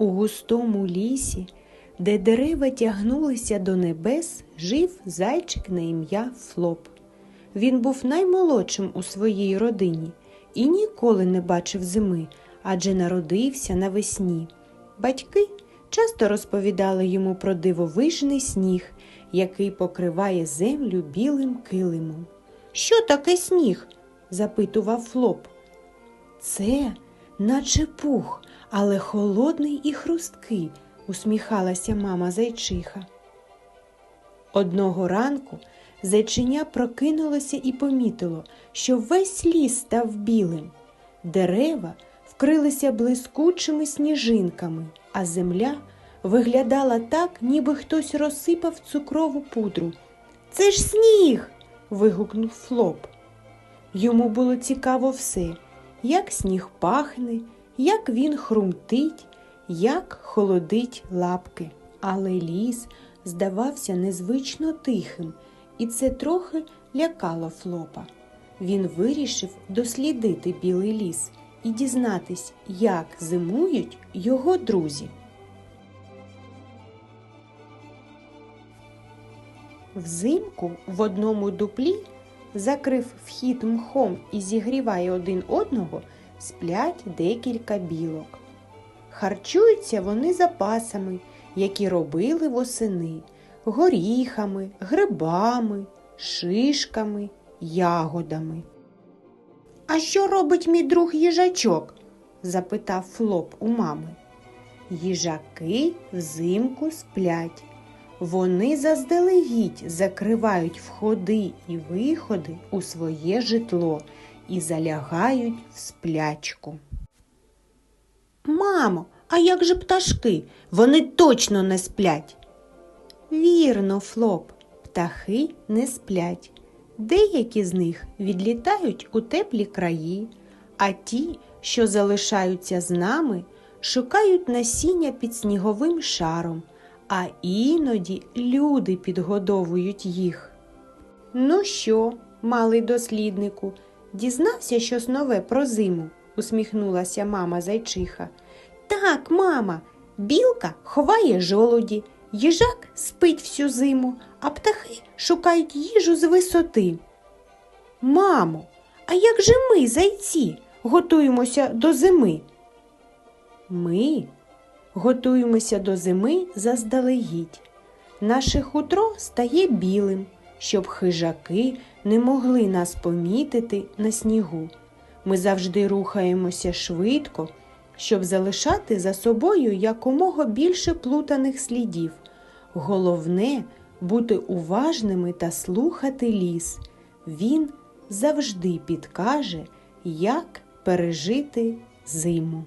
У густому лісі, де дерева тягнулися до небес, жив зайчик на ім'я Флоп. Він був наймолодшим у своїй родині і ніколи не бачив зими, адже народився навесні. Батьки часто розповідали йому про дивовижний сніг, який покриває землю білим килимом. Що таке сніг? запитував Флоп. Це наче пух, але холодний і хрусткий, усміхалася мама зайчиха. Одного ранку зайчиня прокинулося і помітило, що весь ліс став білим. Дерева вкрилися блискучими сніжинками, а земля виглядала так, ніби хтось розсипав цукрову пудру. Це ж сніг. вигукнув Флоп. Йому було цікаво все, як сніг пахне, як він хрумтить, як холодить лапки. Але ліс здавався незвично тихим, і це трохи лякало Флопа. Він вирішив дослідити білий ліс і дізнатись, як зимують його друзі. Взимку в одному дуплі, закрив вхід мхом і зігріває один одного, сплять декілька білок. Харчуються вони запасами, які робили восени, горіхами, грибами, шишками, ягодами. А що робить мій друг їжачок? запитав Флоп у мами. Їжаки взимку сплять. Вони заздалегідь закривають входи і виходи у своє житло і залягають в сплячку. Мамо, а як же пташки? Вони точно не сплять. Вірно, Флоп, птахи не сплять. Деякі з них відлітають у теплі краї, а ті, що залишаються з нами, шукають насіння під сніговим шаром, а іноді люди підгодовують їх. Ну що, малий досліднику, дізнався щось нове про зиму? усміхнулася мама зайчиха. Так, мама, білка ховає жолуді, їжак спить всю зиму, а птахи шукають їжу з висоти. Мамо, а як же ми, зайці, готуємося до зими? Ми готуємося до зими заздалегідь. Наше хутро стає білим, щоб хижаки не могли нас помітити на снігу. Ми завжди рухаємося швидко, щоб залишати за собою якомога більше плутаних слідів. Головне бути уважними та слухати ліс. Він завжди підкаже, як пережити зиму.